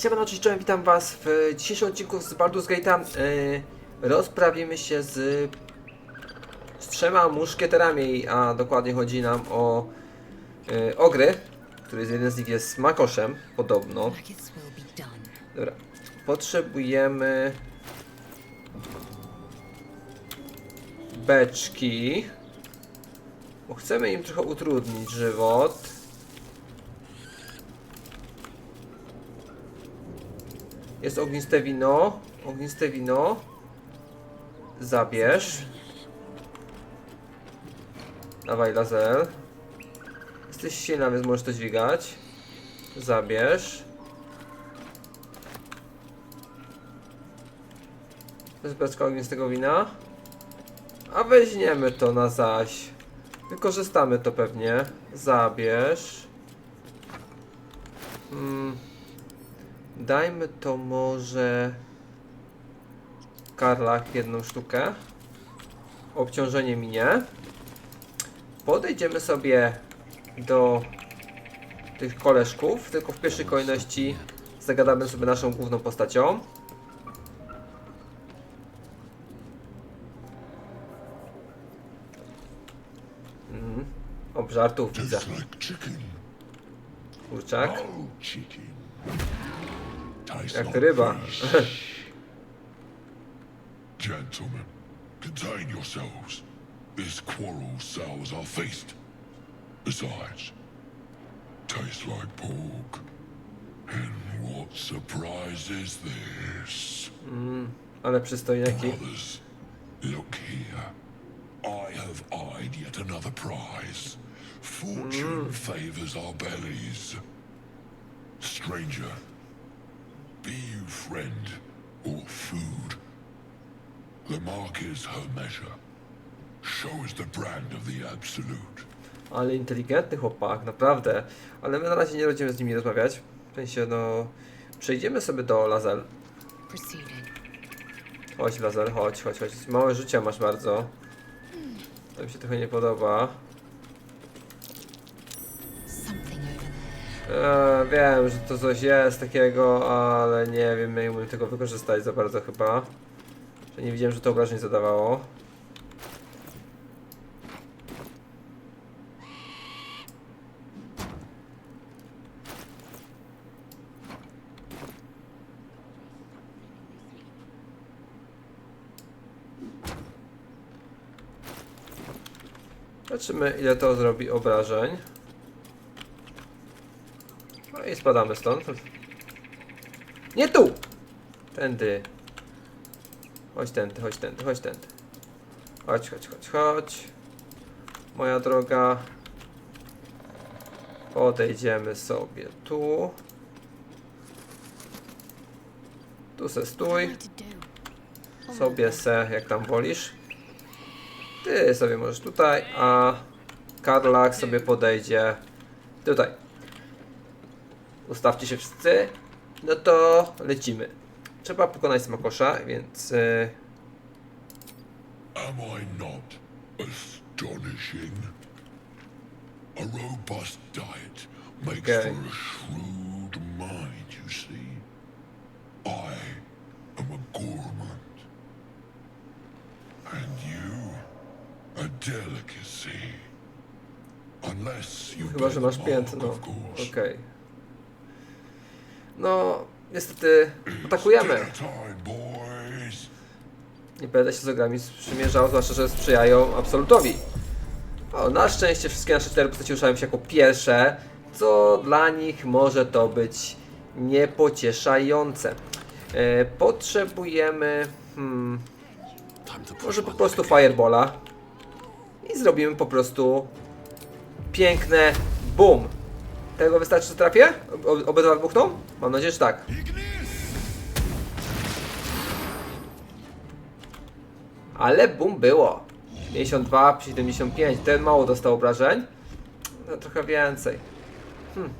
Siemano, cześć, czołem, witam was w dzisiejszym odcinku z Baldur's Gate'a. Yy, rozprawimy się z, z trzema muszkieterami, a dokładnie chodzi nam o yy, Ogry, który jest jeden z nich jest Makoszem, podobno. Dobra, potrzebujemy beczki, bo chcemy im trochę utrudnić żywot. Jest ogniste wino, ogniste wino. Zabierz. Dawaj laser. Jesteś silna, więc możesz to dźwigać. Zabierz. To jest beczka ognistego wina. A weźmiemy to na zaś. Wykorzystamy to pewnie. Zabierz. Mm. Dajmy to może Karlach jedną sztukę. Obciążenie minie. Podejdziemy sobie do tych koleżków, tylko w pierwszej kolejności zagadamy sobie naszą główną postacią. Mhm. O, żartów widzę. Kurczak. Chicken. Tastes Jak ryba. Gentlemen, contain yourselves. This quarrel sours our feast. Besides, tastes like pork. And what surprise is this? Mm, ale przystojniaki. Brothers, look here. I have eyed yet another prize. Fortune mm. favors our bellies. Stranger, be you friend or food. The mark is her measure. Show us the brand of the absolute. Ale inteligentny chłopak, naprawdę. Ale my na razie nie będziemy z nimi rozmawiać. W sensie, no... Przejdziemy sobie do Lazel. Chodź Lazel, chodź, chodź, chodź. Małe życie masz bardzo. To mi się trochę nie podoba. Eee, wiem, że to coś jest takiego, ale nie wiem, nie tego wykorzystać za bardzo chyba. Że nie widziałem, że to obrażeń zadawało. Zobaczymy ile to zrobi obrażeń. I spadamy stąd. Nie tu! Tędy. Chodź tędy, chodź tędy, chodź tędy. Chodź, chodź, chodź, chodź. Moja droga. Podejdziemy sobie tu. Tu se stój. Sobie se, jak tam wolisz. Ty sobie możesz tutaj, a Karlak sobie podejdzie tutaj. Ustawcie się wszyscy. No to lecimy. Trzeba pokonać smakosza, więc y, Am I not astonishing? A robust diet makes Okay. for a shrewd mind, you see. I am a gourmand. And you, a delicacy. Unless you chyba, że masz piętno. of course. No, niestety atakujemy. Nie będę się z ogrami sprzymierzał, zwłaszcza, że sprzyjają Absolutowi. O, na szczęście wszystkie nasze cztery postacie ruszają się jako pierwsze, co dla nich może to być niepocieszające. E, potrzebujemy... Hmm, może po prostu Firebola. I zrobimy po prostu piękne BUM. Tego wystarczy, że trafię? O- Obydwa wybuchną? Mam nadzieję, że tak. Ale bum było. 52 przy 75. Ten mało dostał obrażeń. No trochę więcej. Hmm.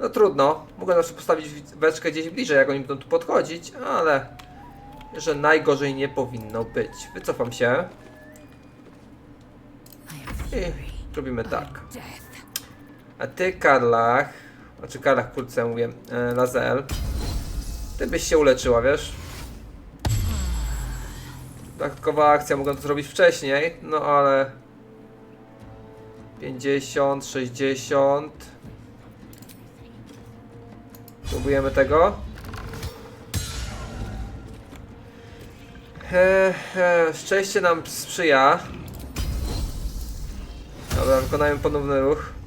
No trudno. Mogę zawsze postawić beczkę gdzieś bliżej, jak oni będą tu podchodzić, ale że najgorzej nie powinno być. Wycofam się I robimy tak. A ty, Karlach, Znaczy Karach, kurczę, mówię. E, Lazel. Ty byś się uleczyła, wiesz? Dodatkowa akcja, mogłem to zrobić wcześniej, no ale... 50, 60... Próbujemy tego. He, he, szczęście nam sprzyja. Dobra, wykonajmy ponowny ruch.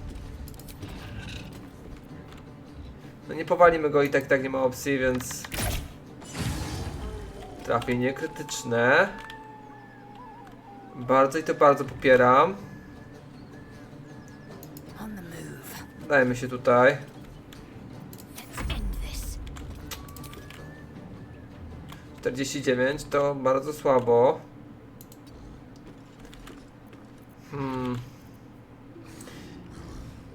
No nie powalimy go i tak, i tak nie ma opcji, więc... Trafienie krytyczne. Bardzo i to bardzo popieram. Dajmy się tutaj. This. 49 to bardzo słabo. Hmm.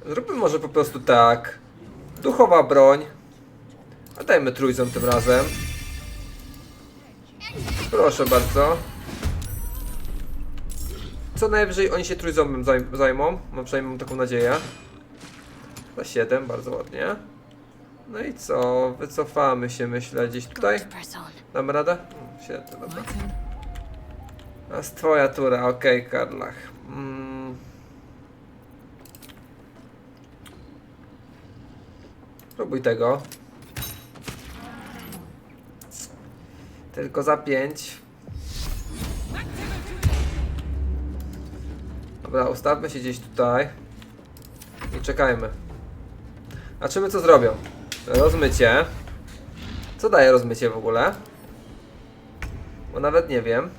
Zróbmy może po prostu tak. Duchowa broń. A dajmy trójząb tym razem. Proszę bardzo. Co najwyżej oni się trójząbem zaj zajmą. Mam przynajmniej taką nadzieję. Na 7, bardzo ładnie. No i co? Wycofamy się, myślę, gdzieś tutaj. Damy radę? Mm, Świetnie, dobra. My turn. A twoja tura, okej, Karlach. Mm. Próbuj tego. Tylko za pięć. Dobra, ustawmy się gdzieś tutaj. I czekajmy. A czy my co zrobią? Rozmycie. Co daje rozmycie w ogóle? Bo nawet nie wiem.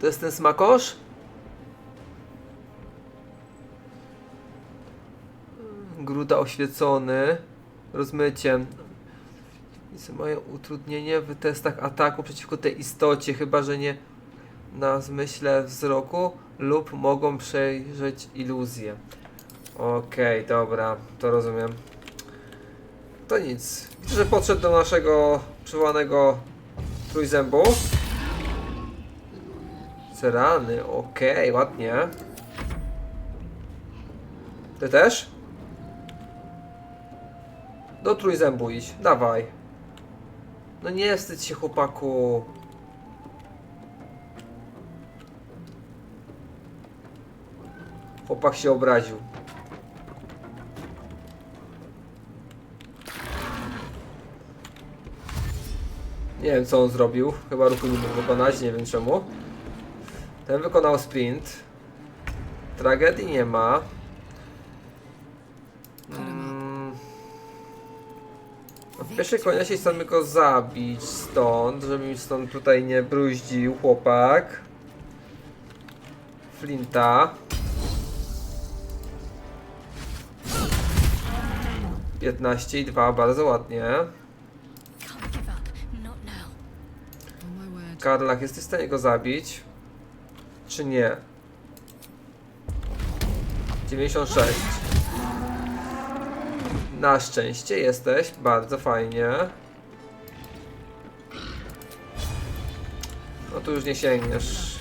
To jest ten smakosz? Gruda oświecony. Rozmyciem. Jest moje utrudnienie w testach ataku przeciwko tej istocie, chyba że nie na zmyśle wzroku lub mogą przejrzeć iluzję. Okej, dobra, to rozumiem. To nic. Widzę, że podszedł do naszego przywołanego trójzębu. Cerany, okej, ładnie. Ty też? Do trójzębu idź, dawaj. No nie wstydź się chłopaku. Chłopak się obraził. Nie wiem co on zrobił. Chyba ruchu nie mógł wykonać, nie wiem czemu. Ten wykonał sprint. Tragedii nie ma. W pierwszej kolejności chcemy go zabić stąd, żeby mi stąd tutaj nie bruździł chłopak. Flinta. 15 i 2, bardzo ładnie. Karlach, jesteś w stanie go zabić? Czy nie? 96. Na szczęście jesteś, bardzo fajnie. No tu już nie sięgniesz.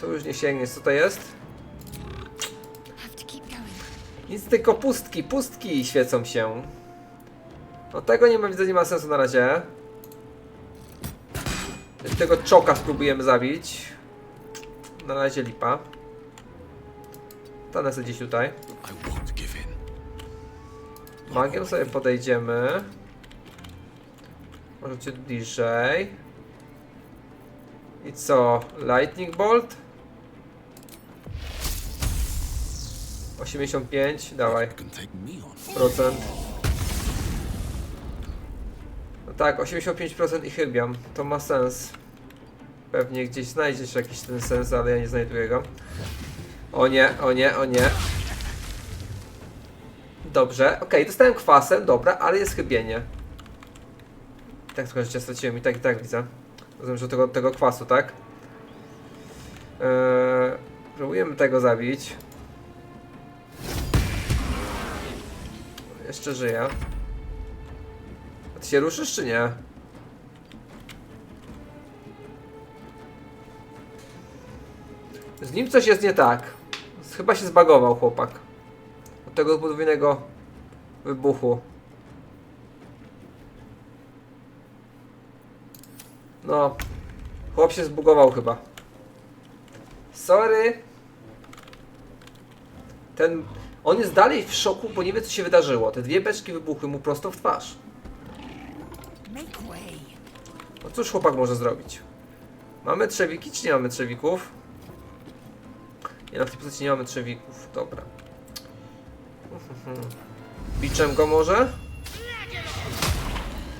Tu już nie sięgniesz, co to jest? Nic tylko pustki, pustki świecą się. No tego nie ma, widzę, nie ma sensu na razie. Tego czoka spróbujemy zabić. Na razie lipa. Stanę sobie gdzieś tutaj. Magiem sobie podejdziemy. Może cię bliżej. I co? Lightning Bolt? 85, dawaj. Procent. No tak, 85% i chybiam. To ma sens. Pewnie gdzieś znajdziesz jakiś ten sens, ale ja nie znajduję go. O nie, o nie, o nie. Dobrze, okej, dostałem kwasem, dobra, ale jest chybienie. Tak trochę życia straciłem i tak i tak widzę. Rozumiem, że tego, tego kwasu, tak? Eee, próbujemy tego zabić. Jeszcze żyje. A ty się ruszysz czy nie? Z nim coś jest nie tak. Chyba się zbagował chłopak. Tego podwójnego wybuchu. No. Chłop się zbugował chyba. Sorry. Ten... On jest dalej w szoku, bo nie wie co się wydarzyło. Te dwie beczki wybuchły mu prosto w twarz. No cóż chłopak może zrobić? Mamy trzewiki, czy nie mamy trzewików? Nie, na tej pozycji nie mamy trzewików. Dobra. Biczem go może?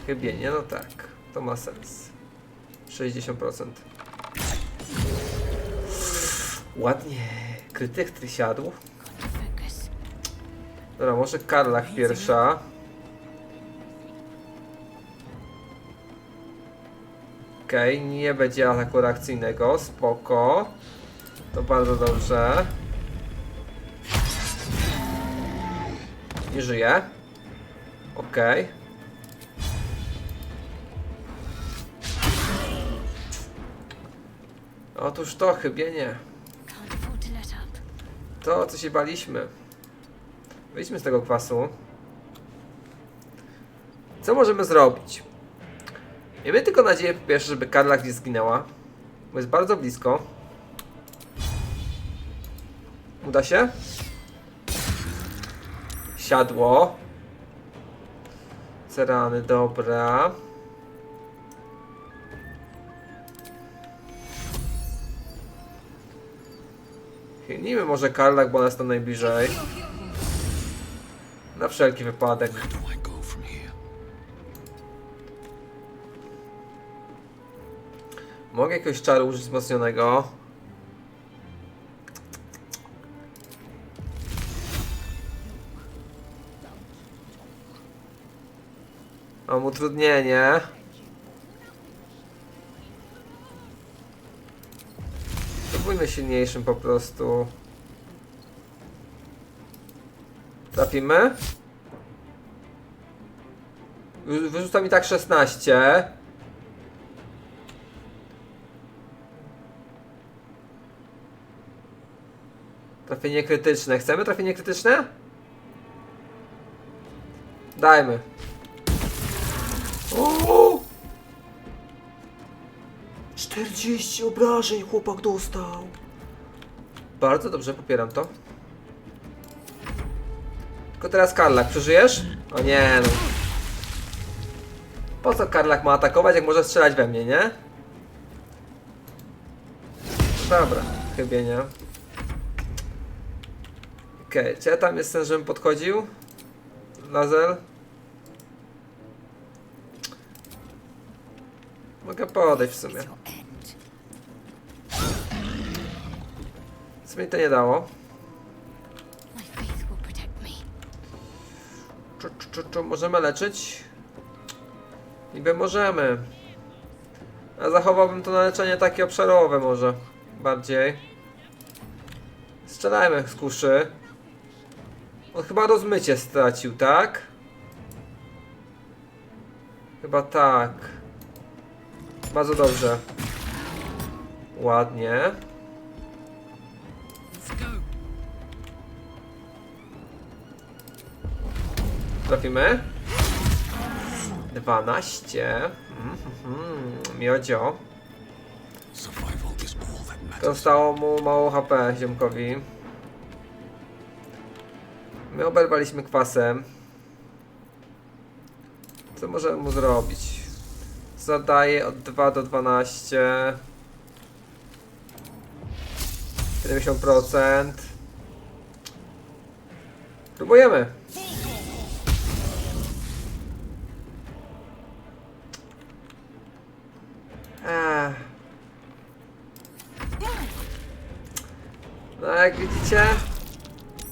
Chyba nie, no tak. To ma sens. 60%. Ładnie. Krytyk ty siadł. Got to focus. Dobra, może Karlach pierwsza. Okej, nie będzie ataku reakcyjnego, spoko. To bardzo dobrze. Nie żyje. Okej. Otóż to chybienie. To co się baliśmy. Wyjdźmy z tego kwasu. Co możemy zrobić? Miejmy tylko nadzieję, po pierwsze, żeby Karlach nie zginęła. Bo jest bardzo blisko. Uda się? Siadło. Cerany, dobra. Chylnijmy może Karlach, bo jest tam najbliżej. Na wszelki wypadek. Mogę jakiegoś czaru użyć wzmocnionego. Mam utrudnienie. Spróbujmy silniejszym po prostu. Trafimy? Wy- Wyrzuca mi tak 16. Trafienie krytyczne. Chcemy trafienie krytyczne? Dajmy. 40 obrażeń chłopak dostał. Bardzo dobrze, popieram to. Tylko teraz Karlak, przeżyjesz? O nie no. Po co Karlak ma atakować, jak może strzelać we mnie, nie? Dobra, chyba nie. Okej, czy ja tam jestem, żebym podchodził? Lazel? Mogę podejść w sumie. Mi to nie dało? Czy, czy, czy możemy leczyć? Niby możemy. A zachowałbym to na leczenie takie obszarowe może. Bardziej. Strzelajmy z kuszy. On chyba rozmycie stracił, tak? Chyba tak. Bardzo dobrze. Ładnie. Trafimy. 12. Mhm, Miodzio. Zostało mu mało HP ziomkowi. My oberwaliśmy kwasem. Co możemy mu zrobić? Zadaje od 2 do 12. 70%. Próbujemy. No jak widzicie,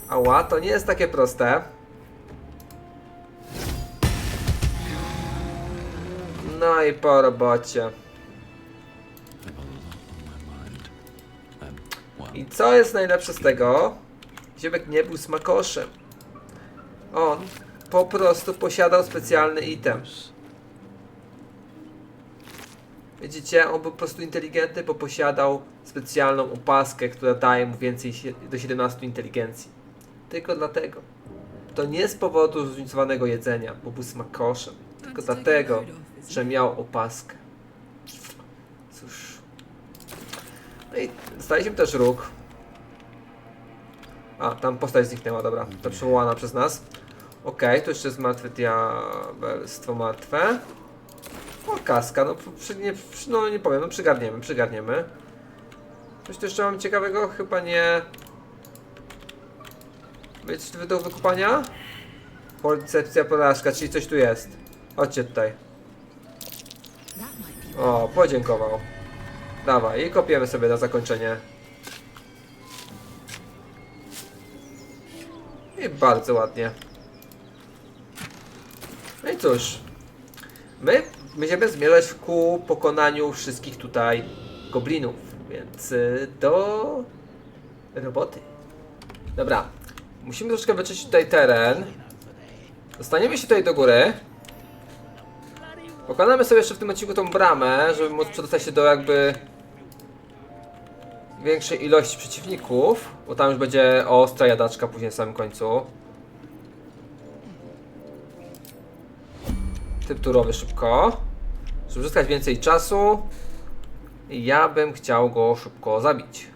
ała, to nie jest takie proste. No i po robocie. Co jest najlepsze z tego? Ziemek nie był smakoszem. On po prostu posiadał specjalny item. Widzicie, on był po prostu inteligentny, bo posiadał specjalną opaskę, która daje mu więcej do 17 inteligencji. Tylko dlatego. To nie z powodu zróżnicowanego jedzenia, bo był smakoszem. Tylko dlatego, że miał opaskę. Cóż. No i dostaliśmy też róg. A, tam postać zniknęła, dobra. To przywołana przez nas. Okej, tu jeszcze jest martwe diabelstwo martwe. O, kaska, no, przy, nie, przy, no nie powiem, no przygarniemy, przygarniemy. Coś tu jeszcze mam ciekawego? Chyba nie. Być tu do wykupania? Percepcja porażka, czyli coś tu jest. Chodźcie tutaj. O, podziękował. Dawaj, i kopiemy sobie na zakończenie. I bardzo ładnie. No i cóż. My będziemy zmierzać ku pokonaniu wszystkich tutaj goblinów, więc y, do roboty. Dobra. Musimy troszkę wyczyścić tutaj teren. Dostaniemy się tutaj do góry. Pokonamy sobie jeszcze w tym odcinku tą bramę, żeby móc przedostać się do jakby większej ilości przeciwników, bo tam już będzie ostra jadaczka później na samym końcu. Typ turowy szybko. Żeby uzyskać więcej czasu, ja bym chciał go szybko zabić.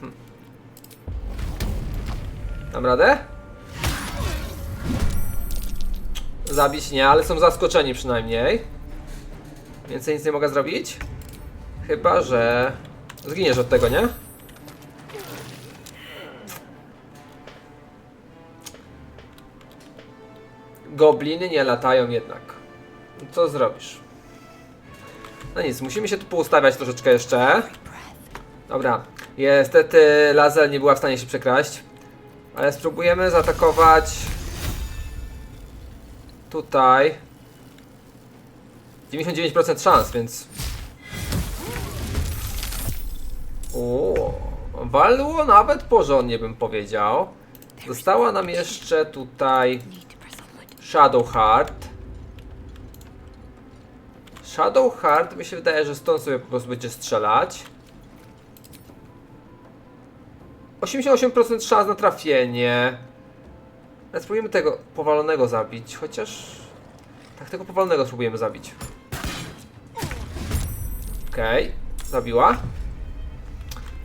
Hm. Dam radę? Zabić nie, ale są zaskoczeni przynajmniej. Więcej nic nie mogę zrobić. Chyba, że zginiesz od tego, nie? Gobliny nie latają jednak. Co zrobisz? No nic, musimy się tu poustawiać troszeczkę jeszcze. Dobra. Niestety laser nie była w stanie się przekraść. Ale spróbujemy zaatakować tutaj 99% szans, więc o, walło nawet porządnie bym powiedział. Została nam jeszcze tutaj. Shadow Heart. Shadow Heart mi się wydaje, że stąd sobie po prostu będzie strzelać. 88% szans na trafienie. Ale spróbujemy tego powalonego zabić, chociaż... Tak, tego powalonego spróbujemy zabić. Okej, zabiła.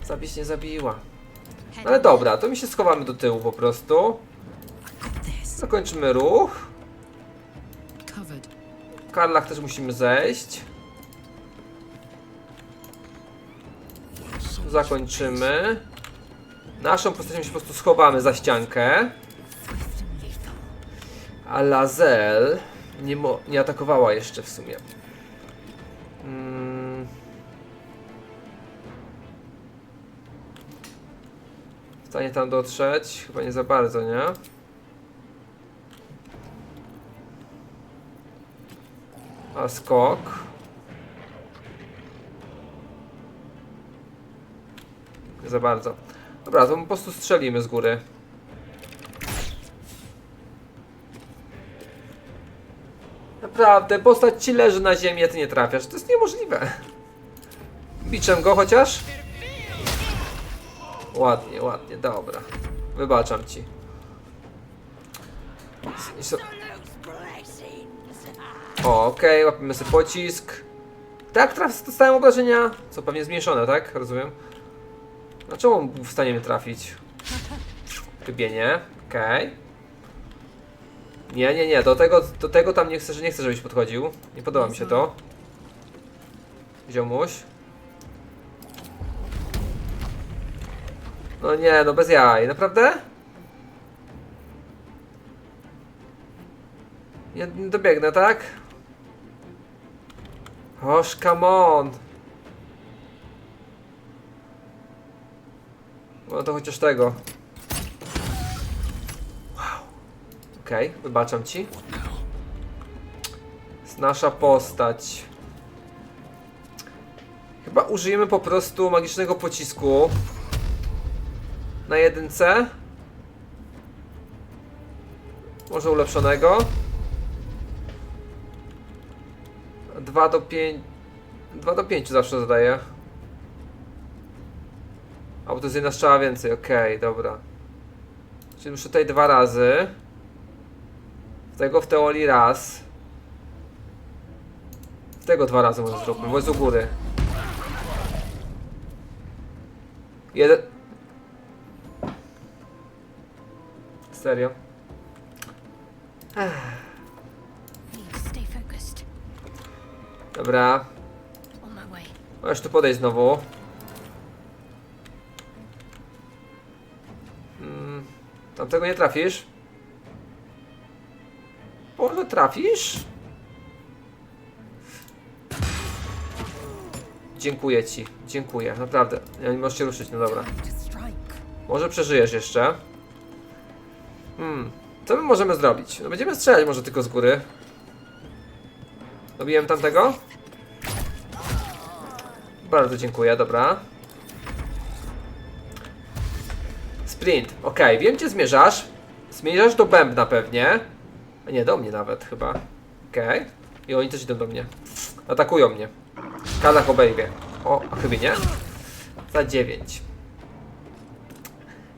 Zabić nie zabiła. Ale dobra, to mi się schowamy do tyłu po prostu. Zakończymy ruch. W Karlach też musimy zejść. Zakończymy. Naszą postacią się po prostu schowamy za ściankę. A Lazel nie, nie atakowała jeszcze w sumie. Stanie tam dotrzeć? Chyba nie za bardzo, nie? A skok? Nie za bardzo. Dobra, to po prostu strzelimy z góry. Naprawdę, postać ci leży na ziemi, a ty nie trafiasz. To jest niemożliwe. Biczem go chociaż? Ładnie, ładnie, dobra. Wybaczam ci. Okej, łapiemy sobie pocisk. Tak, teraz dostałem obrażenia. Co, pewnie zmniejszone, tak? Rozumiem. Dlaczego on był w stanie mnie trafić? Rybienie, okej. Nie, nie, nie, do tego, do tego tam nie chcę, nie chcę, żebyś podchodził. Nie podoba mi się to. Ziomuś. No nie, no bez jaj, naprawdę? Nie, nie dobiegnę, tak? Oż, come on! No to chociaż tego. Wow. Okej, wybaczam ci. Nasza postać. Chyba użyjemy po prostu magicznego pocisku. Na jedynce. Może ulepszonego. 2 do 5. 2 do 5 zawsze zadaje. A bo to jest jedna strzała więcej, okej, dobra. Czyli muszę tutaj dwa razy. W tego w teorii raz. W tego dwa razy może zróbmy, bo jest u góry. Jeden. Serio? Dobra. Możesz tu podejść znowu. Mm, tamtego nie trafisz? Może trafisz? Dziękuję ci, dziękuję, naprawdę. Nie możesz się ruszyć, no dobra. Może przeżyjesz jeszcze. Hmm, co my możemy zrobić? No będziemy strzelać może tylko z góry. Dobiłem tamtego? Bardzo dziękuję, dobra. Sprint, okej, wiem gdzie zmierzasz. Zmierzasz do bębna pewnie. A nie, do mnie nawet chyba. Okej. I oni też idą do mnie. Atakują mnie. Kalach obejmie. O, a chyba nie? Za 9.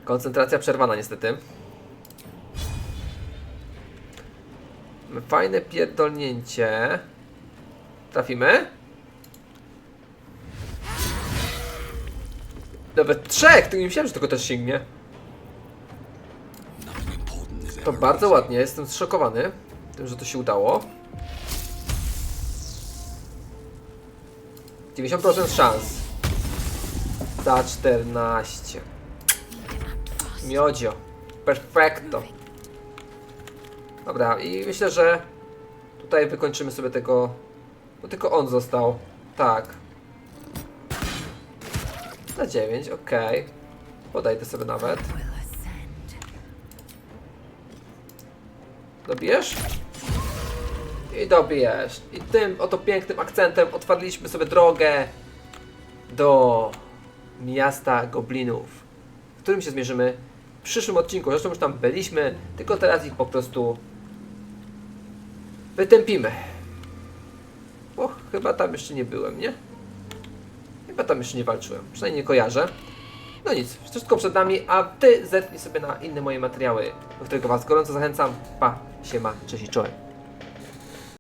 Koncentracja przerwana niestety. Fajne pierdolnięcie. Trafimy? Nawet trzech! To nie myślałem, że tylko też sięgnie. To bardzo ładnie, jestem zszokowany tym, że to się udało. 90% szans. Za 14. Miodzio. Perfecto. Dobra, i myślę, że tutaj wykończymy sobie tego. Bo tylko on został. Tak. Na 9, okej. Podajdę sobie nawet. Dobijesz? I dobijesz. I tym oto pięknym akcentem otwarliśmy sobie drogę do miasta goblinów, w którym się zmierzymy w przyszłym odcinku. Zresztą już tam byliśmy, tylko teraz ich po prostu wytępimy. Bo chyba tam jeszcze nie byłem, nie? Chyba tam jeszcze nie walczyłem, przynajmniej nie kojarzę. No nic, wszystko przed nami, a Ty zerknij sobie na inne moje materiały, do którego Was gorąco zachęcam. Pa, siema, cześć i czołem.